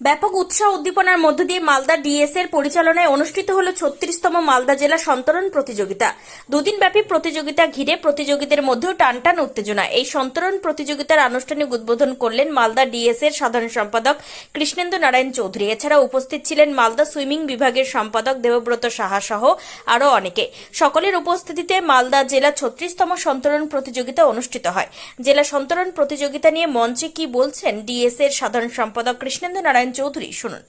ব্যাপক উৎসাহ উদ্দীপনার মধ্য দিয়ে মালদা ডিএস এর পরিচালনায় অনুষ্ঠিত হল ছত্রিশতম মালদা জেলা সন্তরণ প্রতিযোগিতা। দুদিন ব্যাপী প্রতিযোগিতা ঘিরে প্রতিযোগীদের মধ্যেও টানটান উত্তেজনা। এই সন্তরণ প্রতিযোগিতার আনুষ্ঠানিক উদ্বোধন করলেন মালদা ডিএস এর সাধারণ সম্পাদক কৃষ্ণেন্দু নারায়ণ চৌধুরী। এছাড়া উপস্থিত ছিলেন মালদা সুইমিং বিভাগের সম্পাদক দেবব্রত সাহা সহ আরও অনেকে। সকলের উপস্থিতিতে মালদা জেলা ছত্রিশতম সন্তরণ প্রতিযোগিতা অনুষ্ঠিত হয়। জেলা সন্তরণ প্রতিযোগিতা নিয়ে মঞ্চে কি বলছেন ডিএস এর সাধারণ সম্পাদক কৃষ্ণেন্দু নারায়ণ চৌধুরী শুনুন।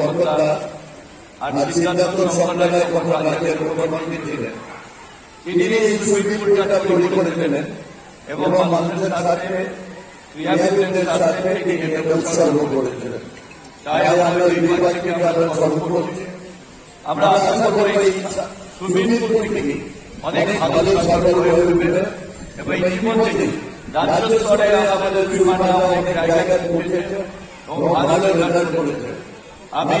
কথা আর সিদ্ধান্ত সম্প্রদায়ের কথা রাজ্যের মুখ্যমন্ত্রী ছিলেন। তিনি এই সুইমিং পুলটা তৈরি করেছিলেন এবং মানুষের সাথে ক্রীড়াবিদদের সাথে তিনি এটা উৎসর্গ করেছিলেন তাই আমরা এই নির্বাচনকে আমরা স্মরণ করছি। আমরা আশা করি সুইমিং থেকে অনেক ভালো সফল হয়ে উঠবে এবং ইতিমধ্যে রাজ্য স্তরে আমাদের বিমানটা অনেক জায়গায় পৌঁছেছে এবং ভালো রেজাল্ট করেছে। আমি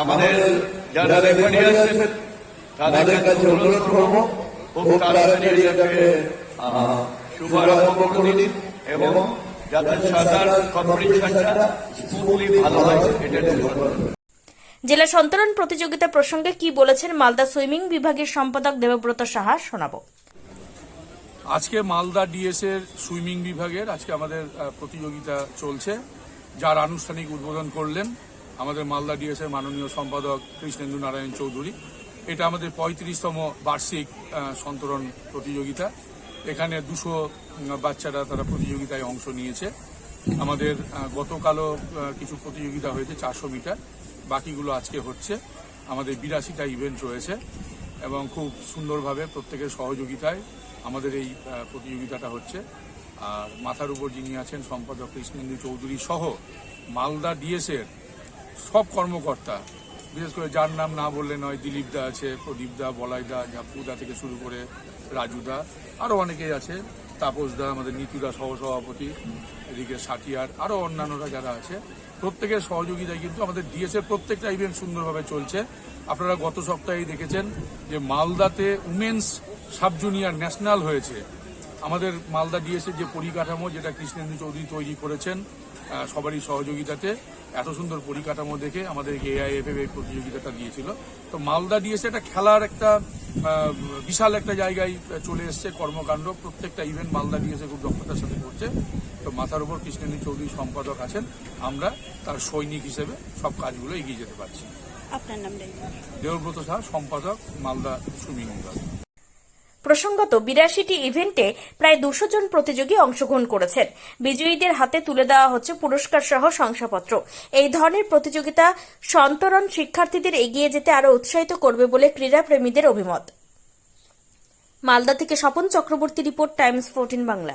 আমাদের যারা আছেন তাদের কাছে অনুরোধ করব খুব তাড়াতাড়ি এটাকে শুভারম্ভ করে দিন এবং যাতে ভালো হয় এটা জেলা সন্তরণ প্রতিযোগিতা প্রসঙ্গে কি বলেছেন মালদা সুইমিং বিভাগের সম্পাদক দেবব্রত সাহা শোনাবো। আজকে মালদা ডিএস এর সুইমিং বিভাগের আজকে আমাদের আহ, প্রতিযোগিতা চলছে যার আনুষ্ঠানিক উদ্বোধন করলেন আমাদের মালদা ডিএস এর মাননীয় সম্পাদক কৃষ্ণেন্দু নারায়ণ চৌধুরী। এটা আমাদের পঁয়ত্রিশতম বার্ষিক সন্তরণ প্রতিযোগিতা। এখানে দুশো বাচ্চারা তারা প্রতিযোগিতায় অংশ নিয়েছে। আমাদের গতকালও কিছু প্রতিযোগিতা হয়েছে চারশো মিটার। বাকিগুলো আজকে হচ্ছে। আমাদের বিরাশিটা ইভেন্ট রয়েছে এবং খুব সুন্দরভাবে প্রত্যেকের সহযোগিতায় আমাদের এই প্রতিযোগিতাটা হচ্ছে। আর মাথার উপর যিনি আছেন সম্পাদক কৃষ্ণেন্দু চৌধুরী সহ মালদা ডিএস এর সব কর্মকর্তা বিশেষ করে যার নাম না বললে নয় দিলীপ দা আছে প্রদীপ দা বলাই দা থেকে শুরু করে রাজু দা আরও অনেকেই আছে। তাপস দা আমাদের নীতুদা সহসভাপতি, এদিকে সাটিয়ার আরও অন্যান্যরা যারা আছে। প্রত্যেকের সহযোগিতায় কিন্তু আমাদের ডিএস এর প্রত্যেকটা ইভেন্ট সুন্দরভাবে চলছে। আপনারা গত সপ্তাহেই দেখেছেন যে মালদাতে উমেন্স সাব জুনিয়র ন্যাশনাল হয়েছে। আমাদের মালদা ডিএস এর যে পরিকাঠামো, যেটা কৃষ্ণেন্দু চৌধুরী তৈরি করেছেন সবারই সহযোগিতাতে এত সুন্দর পরিকাঠামো দেখে আমাদের এআইএফএফ এই প্রতিযোগিতাটা দিয়েছিল। তো মালদা ডিএস একটা খেলার একটা বিশাল একটা জায়গায় চলে এসছে কর্মকাণ্ড। প্রত্যেকটা ইভেন্ট মালদা ডিএসএ খুব দক্ষতার সাথে করছে। তো মাথার উপর কৃষ্ণেন্দু চৌধুরী সম্পাদক আছেন। আমরা তার সৈনিক হিসেবে সব কাজগুলো এগিয়ে যেতে পারছি। আপনার দেবব্রত শাহ সম্পাদক মালদা সুইমিং বিভাগ প্রসঙ্গত বিরাশিটি ইভেন্টে প্রায় দুশো জন প্রতিযোগী অংশগ্রহণ করেছেন। বিজয়ীদের হাতে তুলে দেওয়া হচ্ছে পুরস্কার সহ শংসাপত্র। এই ধরনের প্রতিযোগিতা সন্তরণ শিক্ষার্থীদের এগিয়ে যেতে আরও উৎসাহিত করবে বলে ক্রীড়াপ্রেমীদের অভিমত। মালদা থেকে Swapan Chakraborty report, Times fourteen Bangla.